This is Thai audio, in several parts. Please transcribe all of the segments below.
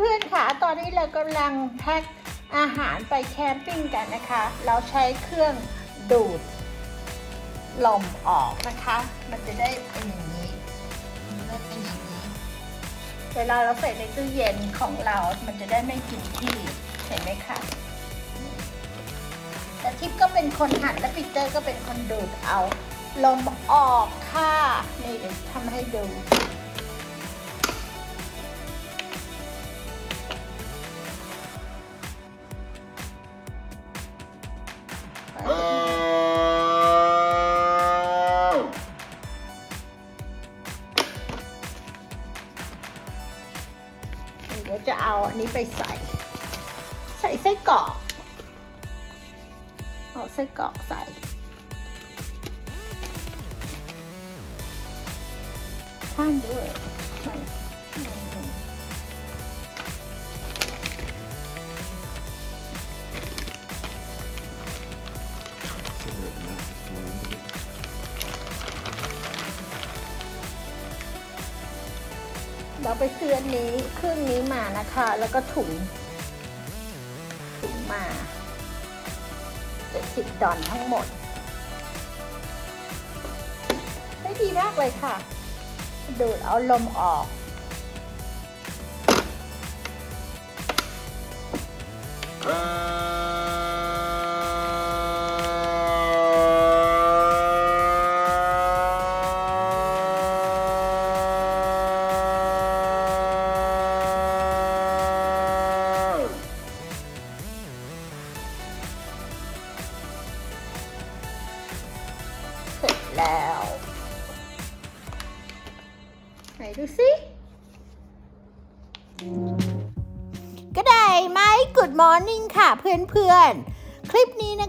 พื่อนๆค่ะ ตอนนี้เรากำลังแพ็คอาหารไปแคมปิ้งกันนะคะ เราใช้เครื่องดูดลมออกนะคะ มันจะได้เป็นอย่างนี้เป็นอย่างนี้ เวลาเราใส่ในตู้เย็นของเรา มันจะได้ไม่กินที่เห็นไหมคะแต่ทิพย์ก็เป็นคนหั่นและปีเตอร์ก็เป็นคนดูดเอาลมออกค่ะ นี่เดี๋ยวทำให้ดู ไส้กรอกเอาไส้กรอกใส่ ข้างด้วยเราไปซื้ออันนี้เครื่องนี้มานะคะ แล้วก็ถุง 110 ดอนทั้งหมด ได้ดีมากเลยค่ะ ดูดเอาลมออก Uh...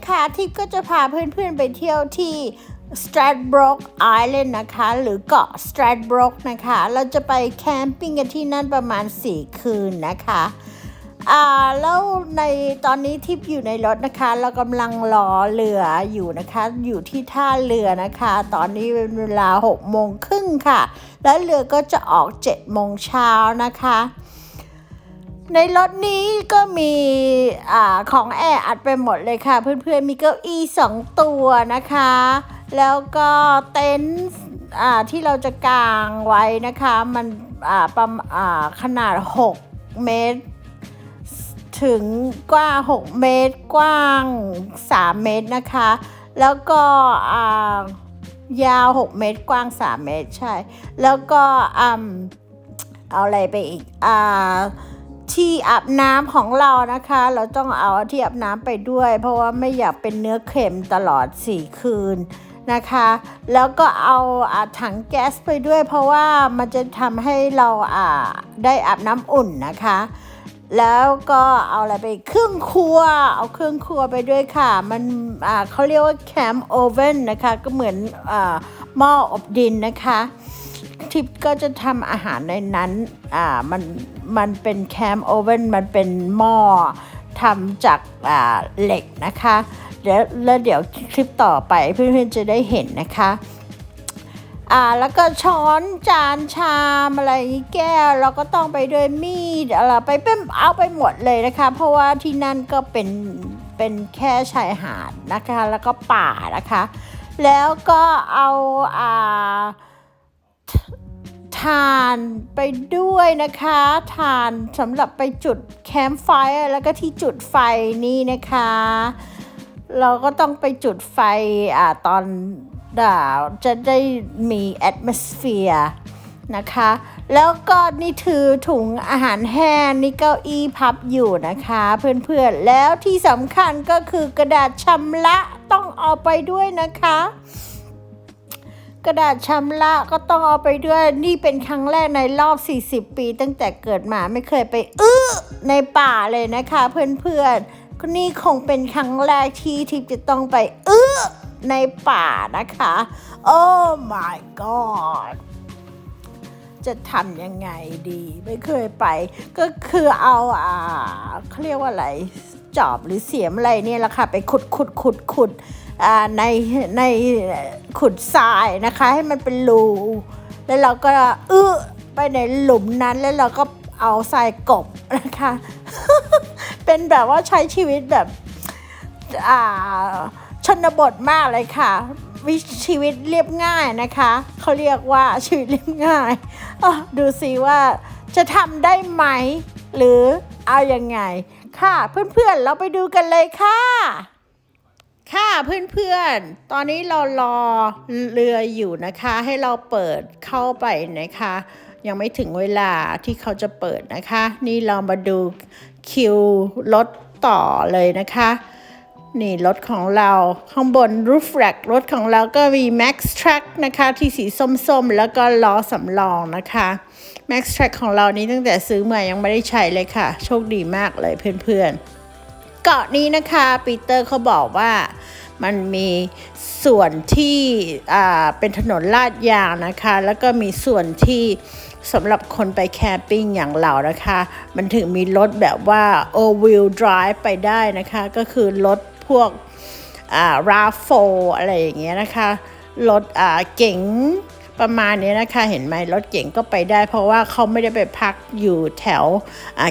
นี้นะคะทิปก็จะพาเพื่อนๆไปเที่ยวที่ Stradbroke Island นะคะ หรือเกาะ Stradbroke นะคะ เราจะไปแคมปิ้งกันที่นั่นประมาณ 4 คืนนะคะอ่าแล้วในตอนนี้ทิพย์อยู่ในรถนะคะ เรากำลังรอเรืออยู่นะคะ อยู่ที่ท่าเรือนะคะ ตอนนี้เป็นเวลา6โมงครึ่งค่ะ แล้วเรือก็จะออก7โมงเช้านะคะ ในรถนี้ก็มีอของแอร์อัดไปหมดเลยค่ะ เพื่อนๆ มีเก้าอี้สองตัวนะคะ แล้วก็เต็นท์ที่เราจะกางไว้นะคะ มันประมาณขนาด 6 เมตร ถึงกว้าง 6 เมตร กว้าง 3 เมตรนะคะ แล้วก็ยาว 6 เมตร กว้าง 3 เมตร ใช่ แล้วก็อเอาอะไรไปอีกอ่า ที่อาบน้ำของเรานะคะ เราต้องเอาที่อาบน้ำไปด้วย เพราะว่าไม่อยากเป็นเนื้อเค็มตลอด 4 คืนนะคะ แล้วก็เอาอาถังแก๊สไปด้วย เพราะว่ามันจะทำให้เราอ่าได้อาบน้ำอุ่นนะคะ แล้วก็เอาอะไรไปเครื่องครัว เอาเครื่องครัวไปด้วยค่ะ มันอ่าเขาเรียกว่าแคมป์โอเว่นนะคะ ก็เหมือนอาหม้ออบดินนะคะทิปก็จะทำอาหารในนั้น อ่า มัน มันเป็นแคมโอเว่นมันเป็นหม้อทำจากอ่าเหล็กนะคะเดี๋ยวแล้วเดี๋ยวคลิปต่อไปเพื่อนๆจะได้เห็นนะคะอ่าแล้วก็ช้อนจานชามอะไรแก้วเราก็ต้องไปด้วยมีดอะไรไปเป็นเอาไปหมดเลยนะคะ เพราะว่าที่นั่นก็เป็นเป็นแค่ชายหาดนะคะ แล้วก็ป่านะคะ แล้วก็เอาอ่าานไปด้วยนะคะทานสำหรับไปจุดแคมป์ไฟแล้วก็ที่จุดไฟนี่นะคะ เราก็ต้องไปจุดไฟอ่าตอนดาวจะได้มี atmosphere นะคะ แล้วก็นี่ถือถุงอาหารแห้งนี่เก้าอี้พับอยู่นะคะ เพื่อนๆ แล้วที่สำคัญก็คือกระดาษชำระต้องเอาไปด้วยนะคะ กระดาษชำระก็ต้องเอาไปด้วยนี่เป็นครั้งแรกในรอบ 40 ปี ตั้งแต่เกิดมาไม่เคยไปอื้อในป่าเลยนะคะเพื่อนๆก็นี่คงเป็นครั้งแรกที่ทิพจะต้องไปอื้อในป่านะคะ โอ้ my god จะทำยังไงดี ไม่เคยไป ก็คือเอาอ่าเขาเรียกว่าอะไรจอบหรือเสียมอะไรเนี่ยแหละค่ะ ไปขุดขุดขุดขุด ในในขุดทรายนะคะ ให้มันเป็นรูแล้วเราก็อื้อไปในหลุมนั้นแล้วเราก็เอาทรายกบนะคะ เป็นแบบว่าใช้ชีวิตแบบชนบทมากเลยค่ะ วิชีวิตเรียบง่ายนะคะ เขาเรียกว่าชีวิตเรียบง่ายดูสิว่าจะทำได้ไหม หรือเอายังไง ค่ะ เพื่อนๆ เราไปดูกันเลยค่ะ ค่ะเพื่อนๆ ตอนนี้เรารอเรืออยู่นะคะ ให้เราเปิดเข้าไปนะคะ ยังไม่ถึงเวลาที่เขาจะเปิดนะคะ นี่เรามาดูคิวรถต่อเลยนะคะ นี่รถของเราข้างบน roof rack รถของเราก็มี Max Track นะคะที่สีส้มๆ แล้วก็ล้อสำรองนะคะ Max Track ของเรานี้ตั้งแต่ซื้อมายังไม่ได้ใช้เลยค่ะ โชคดีมากเลยเพื่อนๆ เกาะนี้นะคะปีเตอร์เขาบอกว่ามันมีส่วนที่เป็นถนนลาดยางนะคะ แล้วก็มีส่วนที่สำหรับคนไปแคมปิ้งอย่างเรานะคะ มันถึงมีรถแบบว่า all wheel drive ไปได้นะคะ ก็คือรถพวกอ่า RAV4 อะไรอย่างเงี้ยนะคะ รถเก๋ง ประมาณนี้นะคะ เห็นไหมรถเก๋งก็ไปได้ เพราะว่าเขาไม่ได้ไปพักอยู่แถว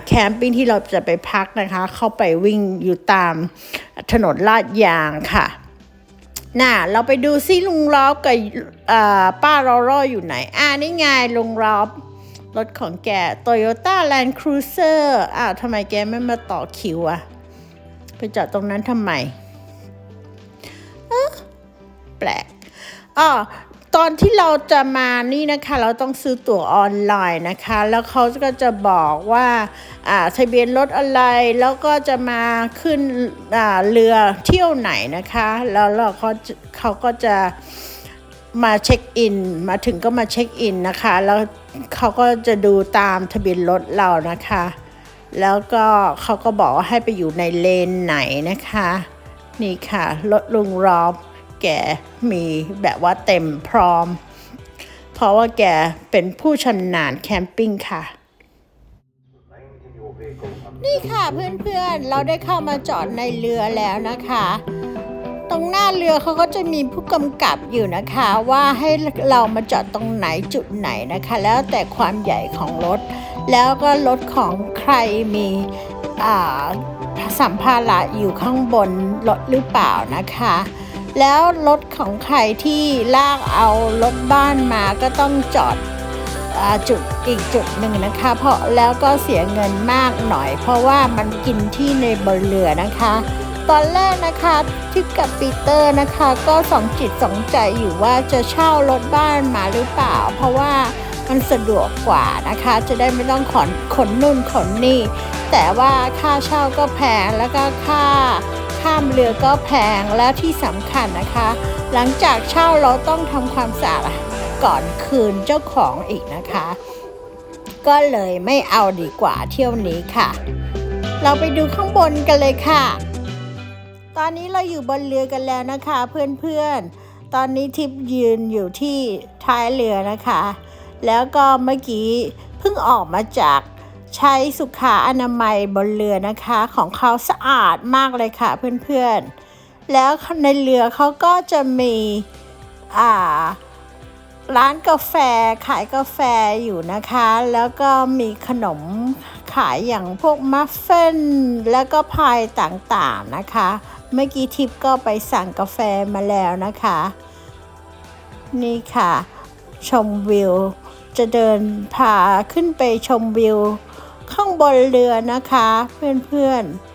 แคมปิ้งที่เราจะไปพักนะคะ เข้าไปวิ่งอยู่ตามถนนลาดยางค่ะน่ะเราไปดูซิลุงรอบกับป้ารอรออยู่ไหน อ่านี่ไงลุงรอบรถของแก Toyota Land Cruiser อ้าวทำไมแกไม่มาต่อคิวอะไปจอดตรงนั้นทำไม เอ๊ะแปลกอ๋อ ตอนที่เราจะมานี่นะคะเราต้องซื้อตั๋วออนไลน์นะคะ แล้วเขาก็จะบอกว่าอ่าทะเบียนรถอะไรแล้วก็จะมาขึ้นอ่าเรือเที่ยวไหนนะคะ แล้วเราเขาเขาก็จะมาเช็คอิน มาถึงก็มาเช็คอินนะคะ แล้วเขาก็จะดูตามทะเบียนรถเรานะคะ แล้วก็เขาก็บอกว่าให้ไปอยู่ในเลนไหนนะคะ นี่ค่ะรถลุงรอบ แกมีแบบว่าเต็มพร้อม เพราะว่าแกเป็นผู้ชำนาญแคมปิ้งค่ะ นี่ค่ะเพื่อนๆ เราได้เข้ามาจอดในเรือแล้วนะคะ ตรงหน้าเรือเขาก็จะมีผู้กำกับอยู่นะคะ ว่าให้เรามาจอดตรงไหนจุดไหนนะคะ แล้วแต่ความใหญ่ของรถ แล้วก็รถของใครมีอ่าสัมภาระอยู่ข้างบนรถหรือเปล่านะคะ แล้วรถของใครที่ลากเอารถบ้านมาก็ต้องจอดอจุดอีกจุดหนึ่งนะคะ เพราะแล้วก็เสียเงินมากหน่อย เพราะว่ามันกินที่ในบนเรือนะคะ ตอนแรกนะคะทิปกับปีเตอร์นะคะก็สองจิตสองใจอยู่ว่าจะเช่ารถบ้านมาหรือเปล่า เพราะว่ามันสะดวกกว่านะคะ จะได้ไม่ต้องขนขนนู่นขนนี่ แต่ว่าค่าเช่าก็แพงแล้วก็ค่า ข้ามเรือก็แพงและที่สำคัญนะคะ หลังจากเช่าเราต้องทำความสะอาดก่อนคืนเจ้าของอีกนะคะ ก็เลยไม่เอาดีกว่าเที่ยวนี้ค่ะ เราไปดูข้างบนกันเลยค่ะ ตอนนี้เราอยู่บนเรือกันแล้วนะคะเพื่อนๆ ตอนนี้ทิพย์ยืนอยู่ที่ท้ายเรือนะคะ แล้วก็เมื่อกี้เพิ่งออกมาจาก ใช้สุขาอนามัยบนเรือนะคะ ของเขาสะอาดมากเลยค่ะเพื่อนๆ แล้วในเรือเขาก็จะมีอ่าร้านกาแฟขายกาแฟอยู่นะคะ แล้วก็มีขนมขายอย่างพวกมัฟเฟิลแล้วก็พายต่างๆนะคะ เมื่อกี้ทิปก็ไปสั่งกาแฟมาแล้วนะคะ นี่ค่ะ ชมวิว จะเดินพาขึ้นไปชมวิว ข้างบนเรือนะคะ เพื่อนๆ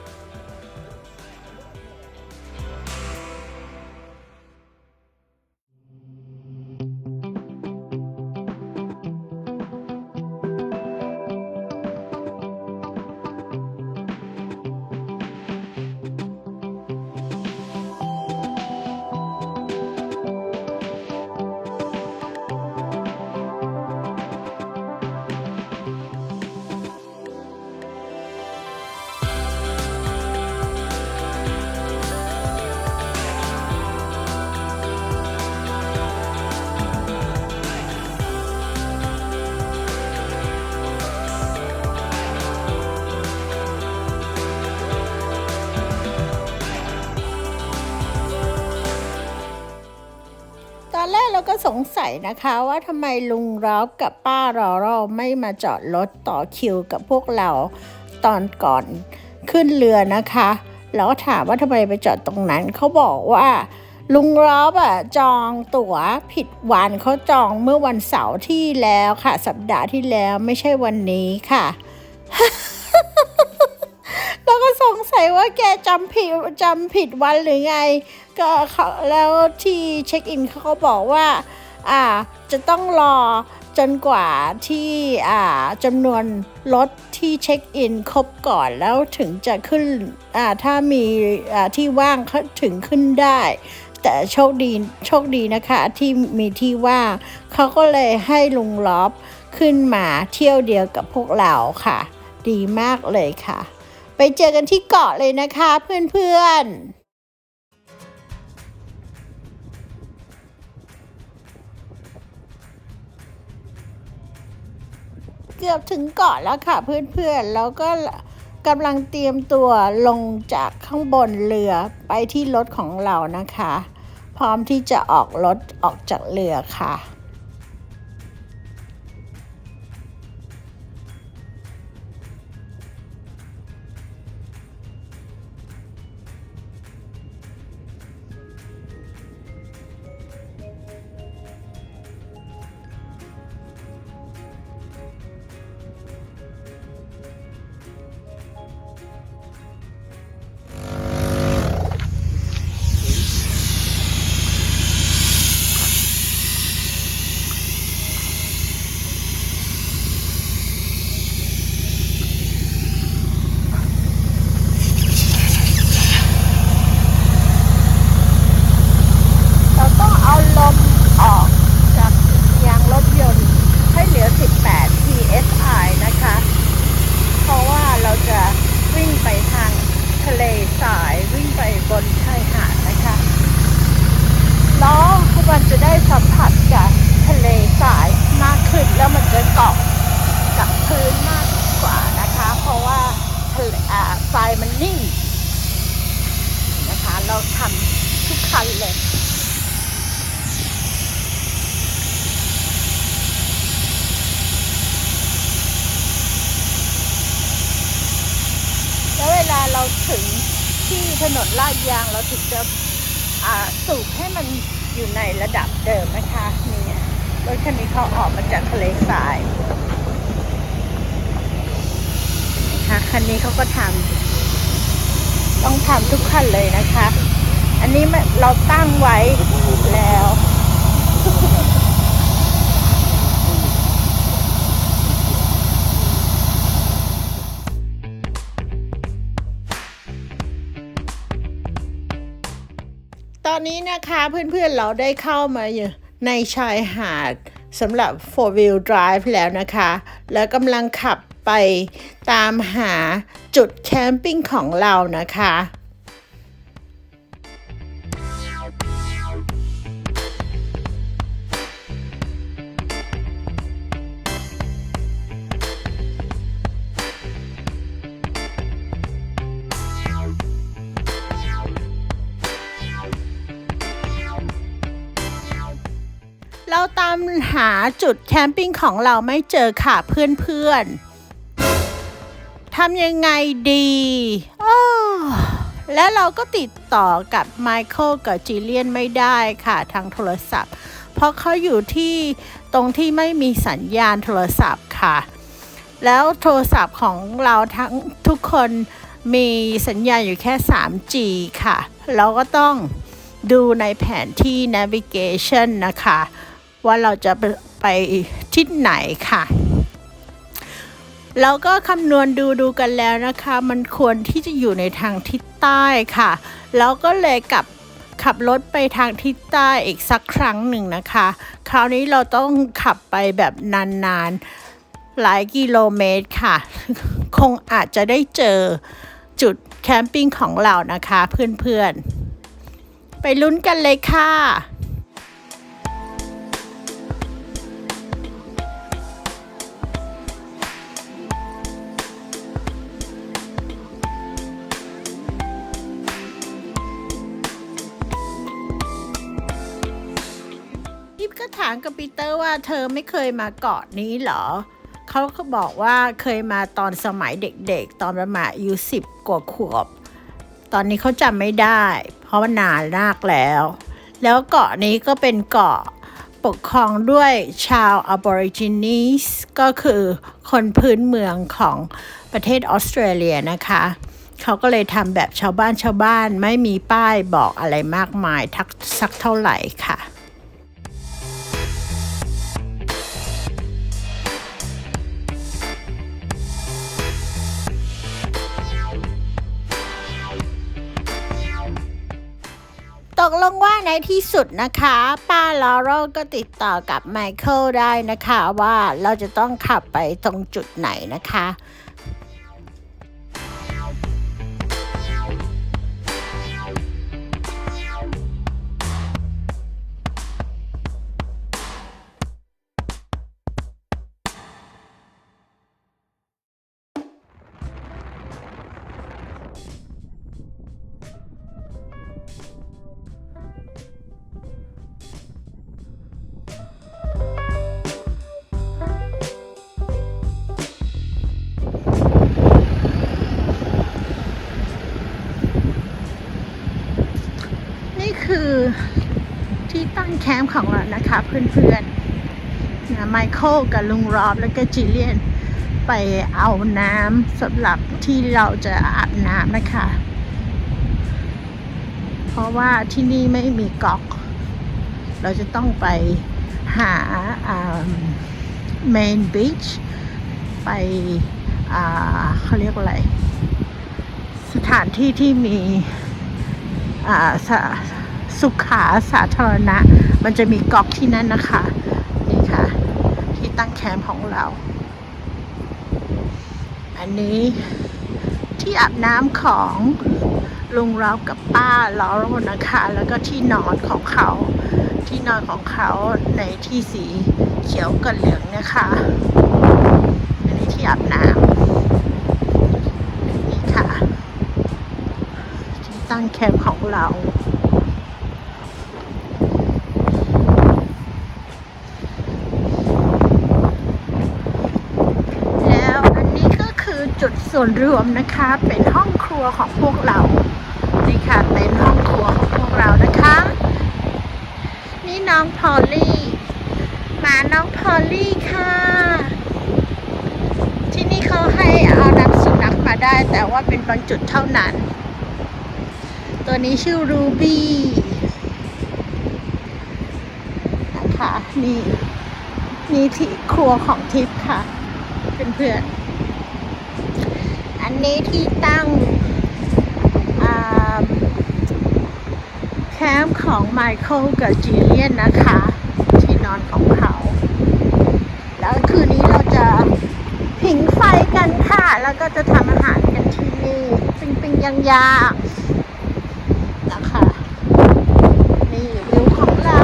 สัยนะคะว่าทำไมลุงร้อบกับป้ารอรอไม่มาจอดรถต่อคิวกับพวกเราตอนก่อนขึ้นเรือนะคะ แล้วถามว่าทำไมไปจอดตรงนั้นเขาบอกว่า ลุงร้อบอะจองตั๋วผิดวันเขาจองเมื่อวันเสาร์ที่แล้วค่ะ สัปดาห์ที่แล้วไม่ใช่วันนี้ค่ะแล้วก็สงสัยว่าแกจำผิดจำผิดวันหรือไง ก็เขาแล้วที่เช็คอินเขาก็บอกว่า อ่าจะต้องรอจนกว่าที่อ่าจำนวนรถที่เช็คอินครบก่อนแล้วถึงจะขึ้นอ่าถ้ามีอ่าที่ว่างเขาถึงขึ้นได้ แต่โชคดีโชคดีนะคะที่มีที่ว่างเขาก็เลยให้ลุงล็อบขึ้นมาเที่ยวเดียวกับพวกเราค่ะ ดีมากเลยค่ะ ไปเจอกันที่เกาะเลยนะคะเพื่อนๆ เกือบถึงเกาะแล้วค่ะเพื่อนๆ แล้วก็กำลังเตรียมตัวลงจากข้างบนเรือไปที่รถของเรานะคะ พร้อมที่จะออกรถออกจากเรือค่ะ นนลาดยางเราถึงจะสูบให้มันอยู่ในระดับเดิมนะคะนี่รถคันนี้เขาออกมาจากทะเลทรายนะคะคันนี้เขาก็ทำต้องทำทุกคันเลยนะคะ อันนี้เราตั้งไว้แล้ว อนนี้นะคะเพื่อนๆเราได้เข้ามาอยู่ในชายหาดสำหรับ four wheel drive แล้วนะคะ แล้วกำลังขับไปตามหาจุดแคมปิ้งของเรานะคะ หาจุดแคมปิ้งของเราไม่เจอค่ะเพื่อนๆทำยังไงดีอ้และเราก็ติดต่อกับไมเคิลกับจิเลียนไม่ได้ค่ะทางโทรศัพท์ เพราะเขาอยู่ที่ตรงที่ไม่มีสัญญาณโทรศัพท์ค่ะ แล้วโทรศัพท์ของเราทั้งทุกคนมีสัญญาณอยู่แค่ 3G ค่ะ เราก็ต้องดูในแผนที่ navigation นะคะ ว่าเราจะไปทิศไหนค่ะเราก็คำนวณดูดูกันแล้วนะคะ มันควรที่จะอยู่ในทางทิศใต้ค่ะ แล้วก็เลยกลับขับรถไปทางทิศใต้อีกสักครั้งหนึ่งนะคะ คราวนี้เราต้องขับไปแบบนานๆ หลายกิโลเมตรค่ะ คงอาจจะได้เจอจุดแคมปิ้งของเรานะคะเพื่อนๆ ไปลุ้นกันเลยค่ะามกับปีเตอร์ว่าเธอไม่เคยมาเกาะนี้เหรอ เขาก็บอกว่าเคยมาตอนสมัยเด็กๆ ตอนประมาณอายุสิบกว่าขวบ ตอนนี้เขาจำไม่ได้ เพราะว่านานมากแล้ว แล้วเกาะนี้ก็เป็นเกาะปกครองด้วยชาว Aborigines ก็คือคนพื้นเมืองของประเทศออสเตรเลียนะคะ เขาก็เลยทำแบบชาวบ้านชาวบ้านไม่มีป้ายบอกอะไรมากมายทักสักเท่าไหร่ค่ะ ตกลงว่าในที่สุดนะคะ ป้าลอรก็ติดต่อกับไมเคิลได้นะคะว่าเราจะต้องขับไปตรงจุดไหนนะคะ ที่ตั้งแคมป์ของเรานะคะเพื่อนๆนะไมเคิลกับลุงรอบแล้วก็จิเลียน ไปเอาน้ำสำหรับที่เราจะอาบน้ำนะคะ เพราะว่าที่นี่ไม่มีก๊อก เราจะต้องไปหาเมนบีชไปเขาเรียกอะไร สถานที่ที่มีอ่าสา สุขาสาธารณะ มันจะมีก๊อกที่นั่นนะคะ นี่ค่ะ ที่ตั้งแคมป์ของเรา อันนี้ที่อาบน้ำของลุงเรากับป้าลอโรนะคะ แล้วก็ที่นอนของเขา ที่นอนของเขาในที่สีเขียวกับเหลืองนะคะ อันนี้ที่อาบน้ำนี่ค่ะ ที่ตั้งแคมป์ของเรา แล้วอันนี้ก็คือ จุดส่วนรวมนะคะ เป็นห้องครัวของพวกเรานี่ค่ะเป็นห้องครัวของพวกเรานะคะ นี่น้องพอลลี่มาน้องพอลลี่ค่ะ ที่นี่เขาให้เอาน้ำสุนัขมาได้ แต่ว่าเป็นบางจุดเท่านั้น ตัวนี้ชื่อรูบี้นะคะนี่นี่ที่ครัวของทิพย์ค่ะเพื่อนๆ นี้ที่ตั้งแคมป์ของไมเคิลกับจีเลียนนะคะ ที่นอนของเขา แล้วคืนนี้เราจะผิงไฟกันค่ะ แล้วก็จะทำอาหารกันที่นี่ ปิงปิงยังยางๆนะคะ นี่วิวของเรา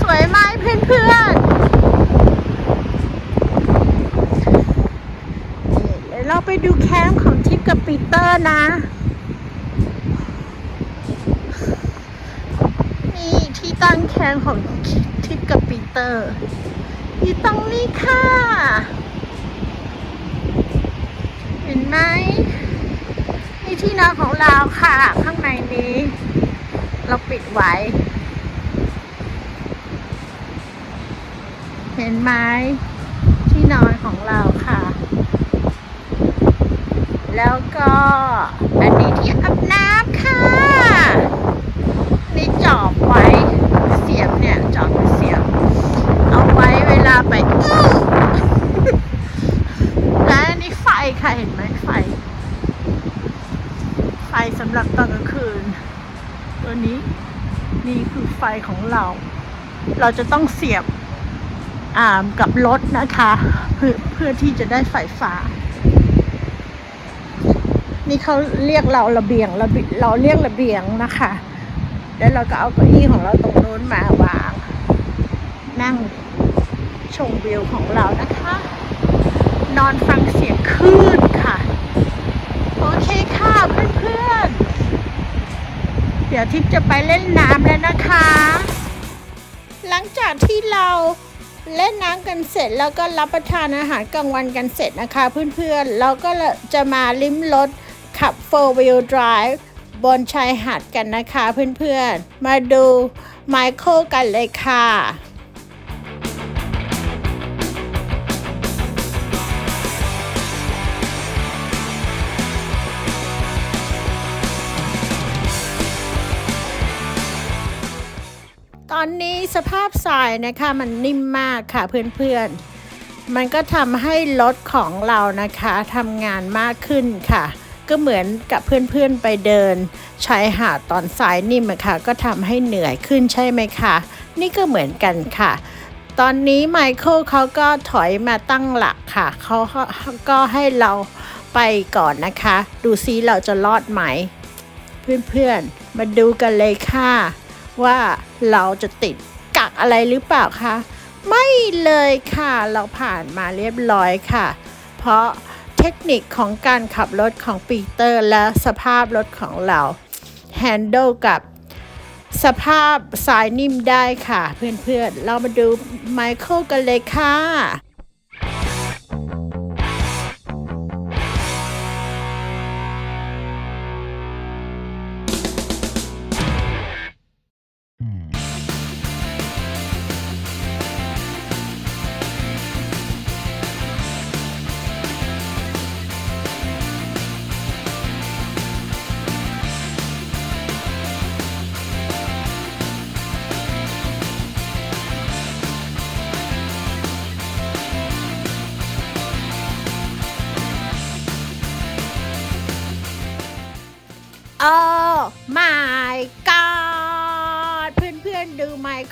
สวยไหมเพื่อนๆ เไปดูแคมป์ของทิปกับปีเตอร์นะ นี่ที่ตั้งแคมป์ของทิปกับปีเตอร์อยู่ตรงนี้ค่ะ เห็นไหมนี่ที่นอนของเราค่ะ ข้างในนี้ เราปิดไว้ เห็นไหมที่นอนของเราค่ะ แล้วก็อันนี้ที่อาบน้ำค่ะ นี่จอบไว้เสียบเนี่ยจอบเสียบ เอาไว้เวลาไปและอันนี้ไฟค่ะเห็นไหมไฟ ไฟสำหรับตอนกลางคืน ตัวนี้นี่คือไฟของเรา เราจะต้องเสียบอ่ากับรถนะคะ เพื่อเพื่อที่จะได้ไฟฟ้า นี่เขาเรียกเราระเบียงระเบีเราเรียกระเบียงนะคะ แล้วเราก็เอาเก้าอี้ของเราตรงนู้นมาวาง นั่งชมวิวของเรานะคะ นอนฟังเสียงคลื่นค่ะ โอเคค่ะเพื่อนๆ เดี๋ยวทิพย์จะไปเล่นน้ำแล้วนะคะเราลังจากที่เราเล่นน้ำกันเสร็จแล้วก็รับประทานอาหารกลางวันกันเสร็จนะคะ เพื่อนๆเราก็จะมาลิ้มรถ ขับ four wheel drive บนชายหาดกันนะคะเพื่อนๆ มาดูไมเคิลกันเลยค่ะตอนนี้สภาพทรายนะคะมันนิ่มมากค่ะเพื่อนๆ มันก็ทำให้รถของเรานะคะทำงานมากขึ้นค่ะ ก็เหมือนกับเพื่อนๆไปเดินชายหาดตอนทรายนิ่มค่ะ ก็ทำให้เหนื่อยขึ้นใช่ไหมคะนี่ก็เหมือนกันค่ะ ตอนนี้ไมเคิลเขาก็ถอยมาตั้งหลักค่ะเขาก็ให้เราไปก่อนนะคะ ดูซิเราจะรอดไหม เพื่อนๆ มาดูกันเลยค่ะ ว่าเราจะติดกักอะไรหรือเปล่าคะไม่เลยค่ะ เราผ่านมาเรียบร้อยค่ะ เพราะ ทคนิคของการขับรถของปีเตอร์และสภาพรถของเราแฮนด์ลกับสภาพสายนิ่มได้ค่ะ เพื่อนๆ เรามาดูไมเคิลกันเลยค่ะ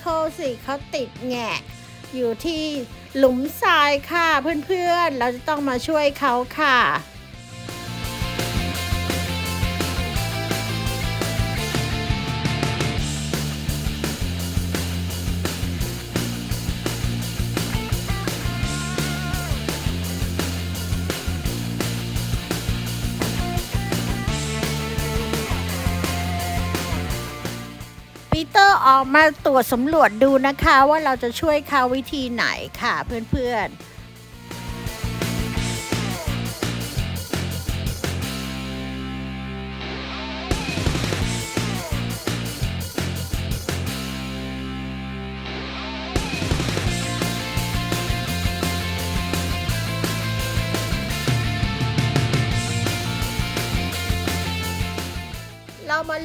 เคิลสิเขาติดแงะอยู่ที่หลุมทรายค่ะเพื่อนๆ เราจะต้องมาช่วยเขาค่ะ ออกมาตรวจสำรวจดูนะคะ ว่าเราจะช่วยเขาวิธีไหนค่ะเพื่อนๆ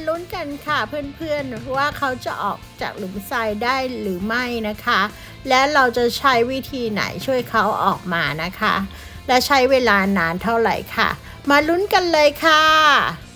ลุ้นกันค่ะเพื่อนๆว่าเขาจะออกจากหลุมทรายได้หรือไม่นะคะ และเราจะใช้วิธีไหนช่วยเขาออกมานะคะ และใช้เวลานานเท่าไหร่ค่ะ มาลุ้นกันเลยค่ะ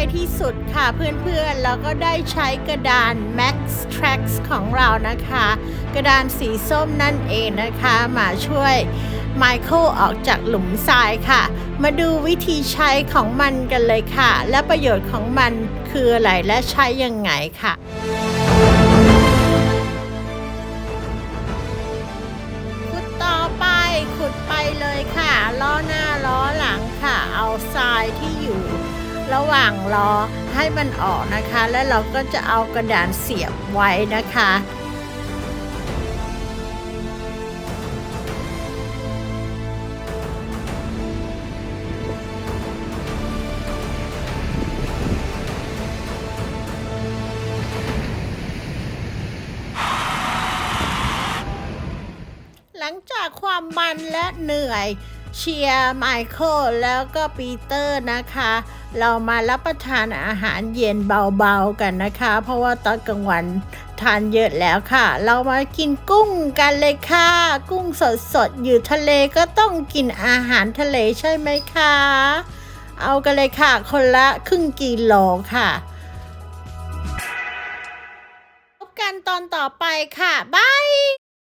ในที่สุดค่ะเพื่อนๆเราก็ได้ใช้กระดาน Max Tracks ของเรานะคะ กระดานสีส้มนั่นเองนะคะ มาช่วยไมเคิลออกจากหลุมทรายค่ะ มาดูวิธีใช้ของมันกันเลยค่ะ และประโยชน์ของมันคืออะไรและใช้ยังไงค่ะขุดต่อไปขุดไปเลยค่ะ ล้อหน้าล้อหลังค่ะ เอาทรายที่ ระหว่างล้อให้มันออกนะคะ แล้วเราก็จะเอากระดานเสียบไว้นะคะหลังจากความมันและเหนื่อยเชียร์ไมเคิลแล้วก็ปีเตอร์นะคะ เรามารับประทานอาหารเย็นเบาๆกันนะคะ เพราะว่าตอนกลางวันทานเยอะแล้วค่ะ เรามากินกุ้งกันเลยค่ะ กุ้งสดๆ อยู่ทะเลก็ต้องกินอาหารทะเลใช่ไหมคะ เอากันเลยค่ะ คนละครึ่งกิโลค่ะพบกันตอนต่อไปค่ะบาย